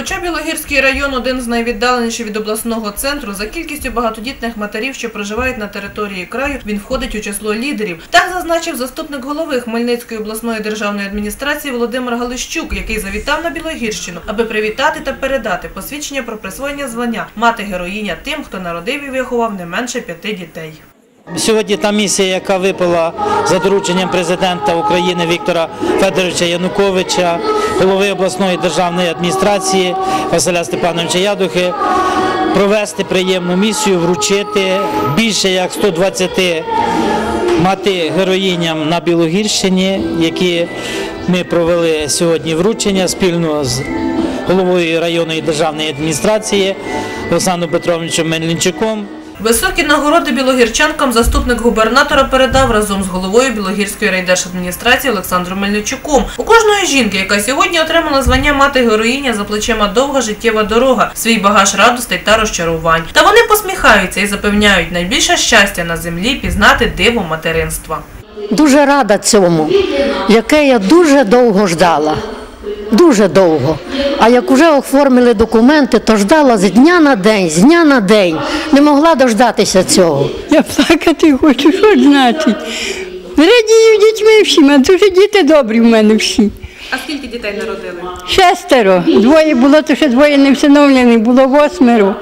Хоча Білогірський район один з найвіддаленіших від обласного центру, за кількістю багатодітних матерів, що проживають на території краю, він входить у число лідерів. Так зазначив заступник голови Хмельницької обласної державної адміністрації Володимир Галищук, який завітав на Білогірщину, аби привітати та передати посвідчення про присвоєння звання мати героїня тим, хто народив і виховав не менше п'яти дітей. Сьогодні та місія, яка випала за дорученням президента України Віктора Федоровича Януковича, голови обласної державної адміністрації Василя Степановича Ядухи, провести приємну місію, вручити більше як 120 мати героїням на Білогірщині, які ми провели сьогодні вручення спільно з головою районної державної адміністрації Олександром Петровичем Мельничуком. Високі нагороди білогірчанкам заступник губернатора передав разом з головою Білогірської райдержадміністрації Олександром Мельничуком. У кожної жінки, яка сьогодні отримала звання мати героїня, за плечима довга життєва дорога, свій багаж радостей та розчарувань. Та вони посміхаються і запевняють найбільше щастя на землі пізнати диво материнства. Дуже рада цьому, яке я дуже довго ждала. Дуже довго. А як вже оформили документи, то ждала з дня на день, з дня на день. Не могла дождатися цього. Я плакати хочу, що значить. Радію дітьми всім, а дуже діти добрі в мене всі. А скільки дітей народили? Шестеро. Двоє було, то ще двоє не всиновлені, було восьмеро.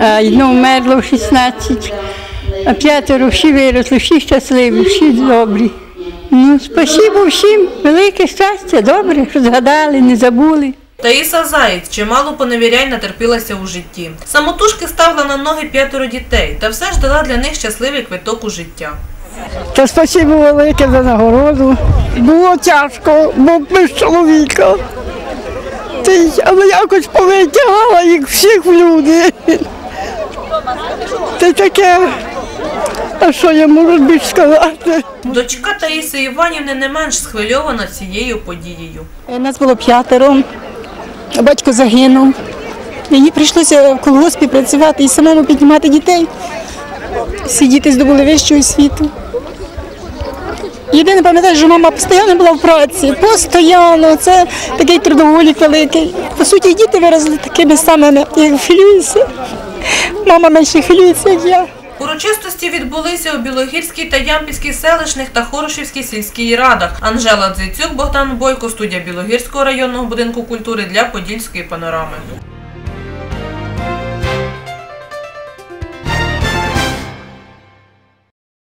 А одно вмерло в 16. А п'ятеро всі виросли, всі щасливі, всі добрі. Ну, спасибо всім, велике щастя, добре, що згадали, не забули. Таїса Заєць чимало поневірянь натерпілася у житті. Самотужки ставила на ноги п'ятеро дітей, та все ж дала для них щасливий квиток у життя. Та спасибо велике за нагороду. Було тяжко, бо без чоловіка. Але якось повитягала їх всіх в люди. Це таке, а що я можу більше сказати? Дочка Таїси Іванівни не менш схвильована цією подією. Нас було п'ятеро, батько загинув. Мені прийшлося в колгоспі працювати і самому піднімати дітей. Всі діти здобули вищу освіту. Єдине пам'ятаю, що мама постійно була в праці, постійно. Це такий трудоголік великий. По суті, діти виросли такими самими, як хвилююся. Мама менше хвилюється, як я. Урочистості відбулися у Білогірській та Ямпільській селищних та Хорошівській сільській радах. Анжела Дзицюк, Богдан Бойко, студія Білогірського районного будинку культури для Подільської панорами.